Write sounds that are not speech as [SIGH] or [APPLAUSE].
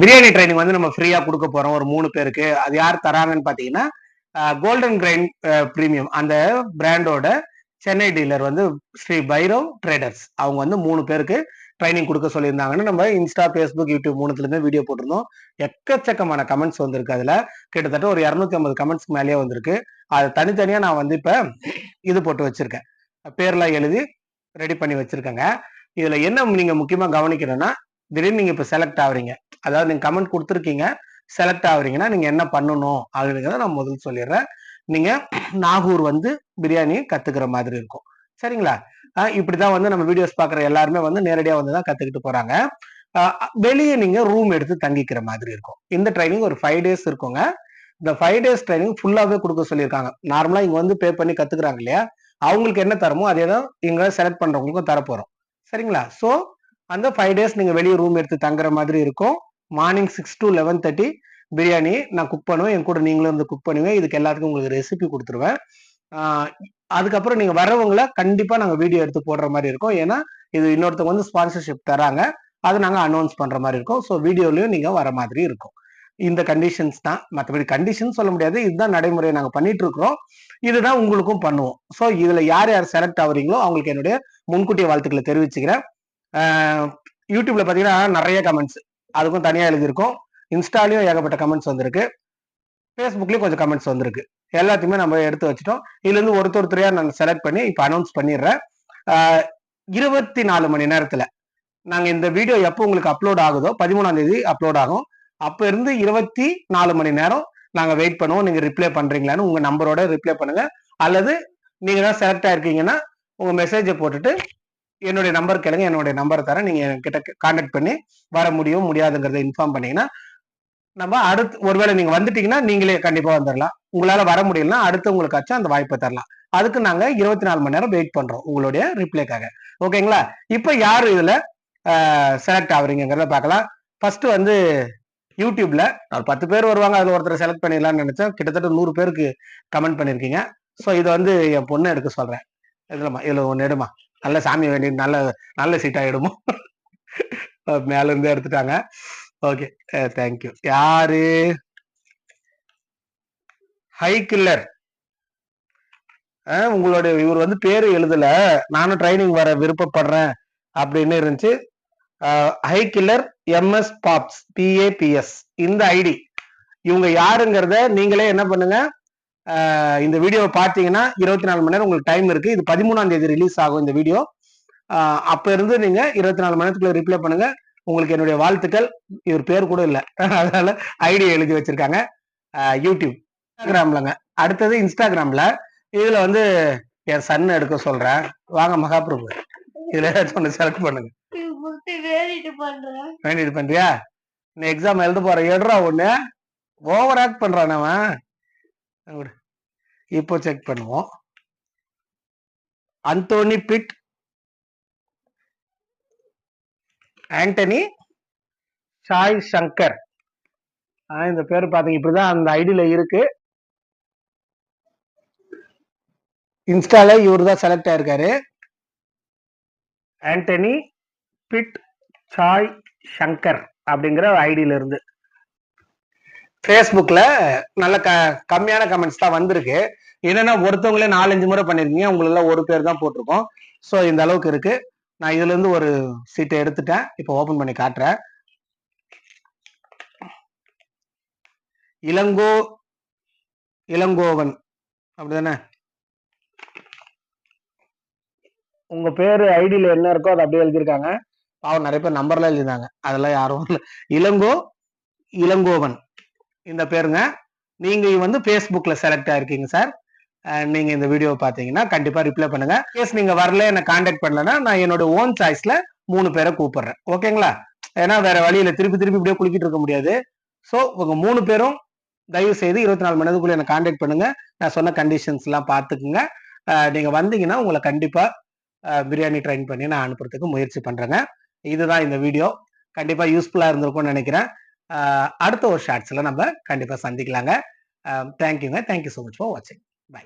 Biryani training வந்து நம்ம ஃப்ரீயா கொடுக்க போறோம். ஒரு மூணு பேருக்கு. அது யார் தராங்கன்னு பாத்தீங்கன்னா கோல்டன் கிரைன் பிரீமியம் அந்த பிராண்டோட சென்னை டீலர் வந்து ஸ்ரீ பைரவ் ட்ரேடர்ஸ் அவங்க வந்து மூணு பேருக்கு ட்ரைனிங் கொடுக்க சொல்லியிருந்தாங்கன்னு நம்ம இன்ஸ்டா ஃபேஸ்புக் யூடியூப் மூணுத்துல இருந்து வீடியோ போட்டிருந்தோம். எக்கச்சக்கமான கமெண்ட்ஸ் வந்திருக்கு அதுல. கிட்டத்தட்ட ஒரு இரநூத்தி ஐம்பது கமெண்ட்ஸ்க்கு மேலேயே வந்திருக்கு. அது தனித்தனியா நான் வந்து இப்ப இது போட்டு வச்சிருக்கேன். பேர்லாம் எழுதி ரெடி பண்ணி வச்சிருக்கேங்க. இதுல என்ன நீங்க முக்கியமா கவனிக்கணும்னா திடீர்னு நீங்க இப்ப செலக்ட் ஆகுறீங்க. அதாவது நீங்க கமெண்ட் கொடுத்துருக்கீங்க செலக்ட் ஆகுறீங்கன்னா நீங்க என்ன பண்ணணும் அப்படிங்கிறத நான் முதல் சொல்லிடுறேன். நீங்க நாகூர் வந்து பிரியாணி கத்துக்கிற மாதிரி இருக்கும். சரிங்களா? இப்படிதான் வந்து நம்ம வீடியோஸ் பாக்குற எல்லாருமே வந்து நேரடியா வந்து தான் கத்துக்கிட்டு போறாங்க. வெளியே நீங்க ரூம் எடுத்து தங்கிக்கிற மாதிரி இருக்கும். இந்த ட்ரைனிங் ஒரு ஃபைவ் டேஸ் இருக்குங்க. இந்த ஃபைவ் டேஸ் ட்ரைனிங் ஃபுல்லாவே கொடுக்க சொல்லியிருக்காங்க. நார்மலா இங்க வந்து பே பண்ணி கத்துக்கிறாங்க இல்லையா? அவங்களுக்கு என்ன தரமோ அதே தான் இங்க செலக்ட் பண்றவங்களுக்கும் தரப்போறோம். சரிங்களா? ஸோ அந்த ஃபைவ் டேஸ் நீங்கள் வெளியே ரூம் எடுத்து தங்குற மாதிரி இருக்கும். Morning six to eleven thirty biryani நான் குக் பண்ணுவேன். என் கூட நீங்களும் வந்து குக் பண்ணுவேன் இதுக்கு எல்லாத்துக்கும் உங்களுக்கு ரெசிபி கொடுத்துருவேன். அதுக்கப்புறம் நீங்கள் வரவங்களை கண்டிப்பாக நாங்கள் வீடியோ எடுத்து போடுற மாதிரி இருக்கும். ஏன்னா இது இன்னொருத்தவங்க வந்து ஸ்பான்சர்ஷிப் தராங்க. அதை நாங்கள் அனௌன்ஸ் பண்ணுற மாதிரி இருக்கும். ஸோ வீடியோலையும் நீங்கள் வர மாதிரி இருக்கும். இந்த கண்டிஷன்ஸ் தான். மற்றபடி கண்டிஷன் சொல்ல முடியாது. இதுதான் நடைமுறையை நாங்கள் பண்ணிட்டு இருக்கிறோம். இதுதான் உங்களுக்கும் பண்ணுவோம். ஸோ இதில் யார் யார் செலக்ட் ஆகுறீங்களோ அவங்களுக்கு என்னுடைய முன்கூட்டிய வாழ்த்துக்களை தெரிவிச்சுக்கிறேன். யூடியூப்ல பாத்தீங்கன்னா நிறைய கமெண்ட்ஸ் அதுக்கும் தனியா எழுதியிருக்கோம். இன்ஸ்டாலையும் ஏகப்பட்ட கமெண்ட்ஸ் வந்திருக்கு. ஃபேஸ்புக்லயும் கொஞ்சம் கமெண்ட்ஸ் வந்திருக்கு. எல்லாத்தையுமே நம்ம எடுத்து வச்சுட்டோம். இதுல இருந்து ஒருத்தர் ஒருத்தரையா நான் செலக்ட் பண்ணி இப்போ அனௌன்ஸ் பண்ணிடுறேன். இருபத்தி நாலு மணி நேரத்துல நாங்க இந்த வீடியோ எப்போ உங்களுக்கு அப்லோட் ஆகுதோ பதிமூணாம் தேதி அப்லோட் ஆகும். அப்ப இருந்து இருபத்தி நாலு மணி நேரம் நாங்க வெயிட் பண்ணுவோம். நீங்க ரிப்ளை பண்றீங்களான்னு உங்க நம்பரோட ரிப்ளை பண்ணுங்க. அல்லது நீங்க தான் செலக்ட் ஆயிருக்கீங்கன்னா உங்க மெசேஜை போட்டுட்டு என்னுடைய நம்பர் கேளுங்க என்னுடைய நம்பர் தரேன். நீங்க என்கிட்ட கான்டாக்ட் பண்ணி வர முடியும் முடியாதுங்கிறத இன்ஃபார்ம் பண்ணீங்கன்னா நம்ம அடுத்து ஒருவேளை நீங்க வந்துட்டீங்கன்னா நீங்களே கண்டிப்பா வந்துடலாம் உங்களால வர முடியலன்னா அடுத்து உங்களுக்காச்சும் அந்த வாய்ப்பை தரலாம். அதுக்கு நாங்க இருபத்தி நாலு மணி நேரம் வெயிட் பண்றோம் உங்களுடைய ரிப்ளைக்காக ஓகேங்களா இப்ப யாரு இதுல செலக்ட் ஆகுறீங்கிறத பார்க்கலாம். ஃபர்ஸ்ட் வந்து யூடியூப்ல ஒரு பத்து பேர் வருவாங்க அதுல ஒருத்தர் செலக்ட் பண்ணிடலாம்னு நினைச்சேன். கிட்டத்தட்ட நூறு பேருக்கு கமெண்ட் பண்ணிருக்கீங்க. ஸோ இதை வந்து என் பொண்ணு எடுக்க சொல்றேன். இல்லைம்மா இதில் ஒன்று எடுமா நல்ல சாமி வேண்டி நல்ல நல்ல சீட்டாக எடுமோ [LAUGHS] மேல இருந்து எடுத்துட்டாங்க. ஓகே தேங்க்யூ யாரு? ஹை கில்லர் உங்களுடைய இவர் வந்து பேர் எழுதல. நானும் ட்ரைனிங் வர விருப்பப்படுறேன் அப்படின்னு இருந்துச்சு. Hi killer MS baps BAPS இந்த ஐடி இவங்க யாருங்கிறத நீங்களே என்ன பண்ணுங்க? இந்த வீடியோவை பார்த்தீங்கன்னா இருபத்தி நாலு மணி நேரம் உங்களுக்கு டைம் இருக்கு. இது பதிமூணாம் தேதி ரிலீஸ் ஆகும் இந்த வீடியோ. அப்ப இருந்து நீங்க இருபத்தி நாலு மணி நேரத்துக்குள்ள ரிப்ளை பண்ணுங்க. உங்களுக்கு என்னுடைய வாழ்த்துக்கள். இவர் பேர் கூட இல்லை. அதனால ஐடி எழுதி வச்சிருக்காங்க. யூடியூப் இன்ஸ்டாகிராம்லங்க அடுத்தது இன்ஸ்டாகிராம்ல இதுல வந்து என் சன் எடுக்க சொல்றேன் வாங்க மகாபிரபு. இதுல ஏதாச்சும் ஒன்று செலக்ட் பண்ணுங்க. வேண்டிட்டு பண்றியா? நீ எக்ஸாம் எழுத போற. எடுறா ஒண்ணு ஓவர் ஆக்ட் பண்றான் அவன். இப்போ செக் பண்ணுவோம். அந்தோனி பிட் ஆண்டனி சாய் சங்கர் ஆஹ் இந்த பேர் பாத்தீங்க. இப்படிதான் அந்த ஐடியில இருக்கு. இன்ஸ்டால இவர் தான் செலக்ட் ஆயிருக்காரு. ஆண்டனி பிட் சாய் சங்கர் அப்படிங்கிற ஐடியில இருந்து. ஃபேஸ்புக்ல நல்ல க கம்மியான கமெண்ட்ஸ் தான் வந்திருக்கு. என்னன்னா ஒருத்தவங்களே நாலஞ்சு முறை பண்ணிருக்கீங்க. உங்களெல்லாம் ஒரு பேர் தான் போட்டிருக்கோம். ஸோ இந்த அளவுக்கு இருக்கு. நான் இதுல இருந்து ஒரு சீட்டை எடுத்துட்டேன். இப்போ ஓபன் பண்ணி காட்டுறேன். இளங்கோ இளங்கோவன். அப்படிதானே? உங்க பேரு ஐடியில என்ன இருக்கோ அதை அப்படியே எழுதியிருக்காங்க. பாவம் நிறைய பேர் நம்பர்லாம் எழுதிருந்தாங்க அதெல்லாம் யாரும் இல்ல. இளங்கோ இளங்கோவன். இந்த பேருங்க. நீங்க வந்து ஃபேஸ்புக்கில் செலக்ட் ஆயிருக்கீங்க சார் நீங்க இந்த வீடியோ பாத்தீங்கன்னா கண்டிப்பா ரிப்ளை பண்ணுங்க. கேஸ் நீங்க வரல என்ன காண்டாக்ட் பண்ணலன்னா நான் என்னோட ஓன் சாய்ஸ்ல மூணு பேரை கூப்பிடுறேன். ஓகேங்களா ஏன்னா வேற வழியில திருப்பி திருப்பி இப்படியே குளிக்கிட்டு இருக்க முடியாது. ஸோ உங்க மூணு பேரும் தயவு செய்து இருபத்தி நாலு மணி நேரத்துக்குள்ள என்ன காண்டாக்ட் பண்ணுங்க. நான் சொன்ன கண்டிஷன்ஸ் எல்லாம் பார்த்துக்குங்க நீங்க வந்தீங்கன்னா உங்களை கண்டிப்பா பிரியாணி ட்ரைன் பண்ணி நான் அனுப்புறதுக்கு முயற்சி பண்றேங்க. இதுதான் இந்த வீடியோ கண்டிப்பா யூஸ்ஃபுல்லா இருந்திருக்கும்னு நினைக்கிறேன். அடுத்த ஒரு ஷார்ட்ஸில் நம்ம கண்டிப்பாக சந்திக்கலாங்க. தேங்க்யூங்க thank you so much for வாட்சிங் பை